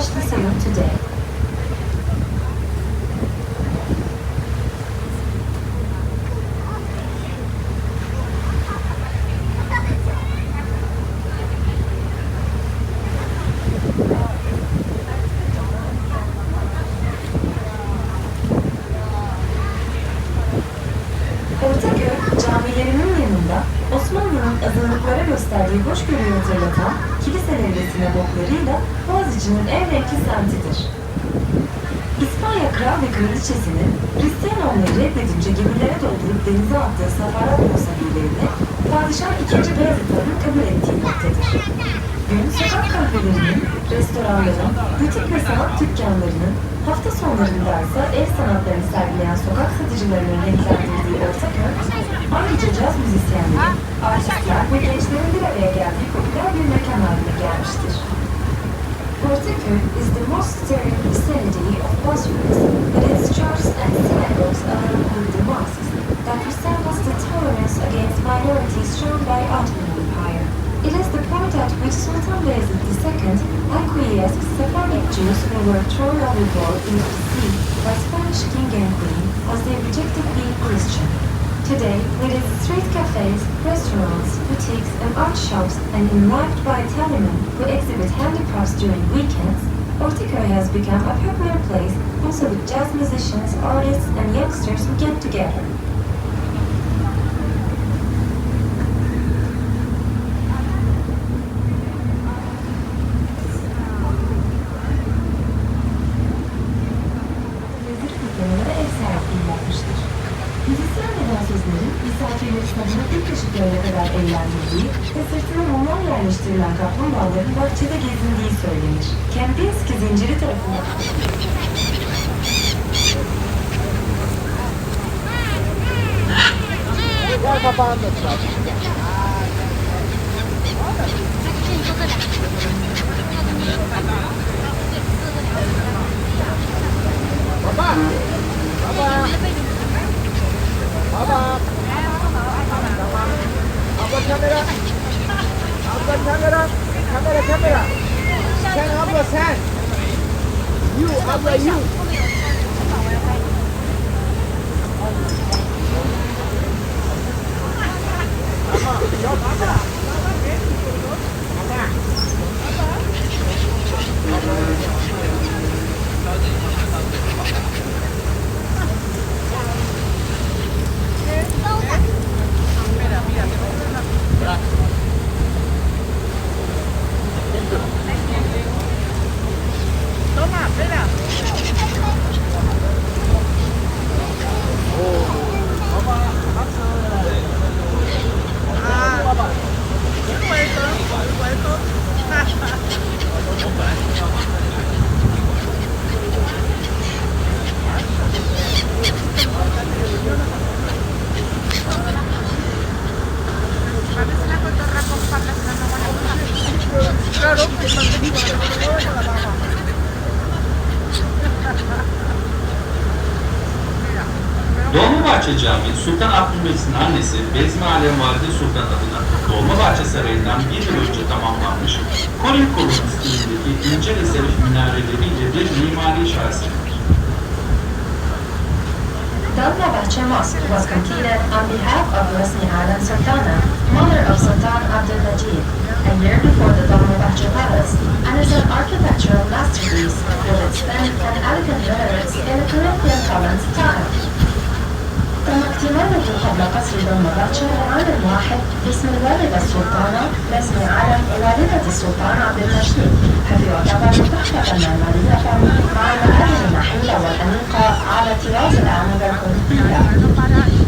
Bosch Lyceum today. Ortaköy camilerinin yanında Osmanlı'nın azınlıklara gösterdiği hoşgörüyü hatırlatan kiliseleri ve sinagoglarıyla Boğaziçi'nin en renkli semtidir. İspanya kral ve kraliçesinin Hristiyan olmayı reddedince gemilere doldurup denize attığı Safaratlo sahilerini Padişah II. Beyazıt Han'ın kabul ettiğindedir. Gün sokak kahvelerinin, restoranların, butik ve sanat dükkanlarının, hafta sonlarında ise el sanatlarını sergileyen sokak satıcılarının renklendirdiği Ortaköy, ayrıca caz müzisyenleri, artistler ve gençlerin bir araya geldiği popüler bir mekan haline gelmiştir. Ortaköy is the most stirring vicinity of Bosphorus, with its churches and synagogues along with the mosques that resembles the tolerance against minorities shown by Ottoman. It is the point at which Sultan Bayezid II acquiesced Sephardic Jews who were thrown overboard into the sea by Spanish king and queen as they rejected being Christian. Today, with its street cafes, restaurants, boutiques, and art shops, and enlivened by Italian who exhibit handicrafts during weekends, Ortiköy has become a popular place also with jazz musicians, artists, and youngsters who get together. Misafirleri sabahın ilk ışıklarına kadar eğlendirdiği ve sırtına mumlar yerleştirilen kaplumbağaların bahçede gezindiği söylenir. Kempinski zinciri tarafından Gel papağanı da çal. Baba. camera, camera, camera. Send up your hand. You, up your you. Dolmabahçe Camii, Sultan Abdülmecit'in annesi Bezmi Alem Valide Sultan adına Dolmabahçe Sarayı'ndan bir yıl önce tamamlanmış, Kore kolonu stilindeki ince ve serif minareleriyle bir mimari şaheserdir. Dolmabahce Mosque was completed on behalf of Resmi Alam Sultana, mother of Sultan قبل قصر دولمباتشر عالم واحد باسم الوالدة السلطانة باسم علم والدة السلطان عبد المجيد حيث يعتبر تحت المعمارية مع المعالم النحيلة والأنيقة على طراز الأعمدة الكوميدية.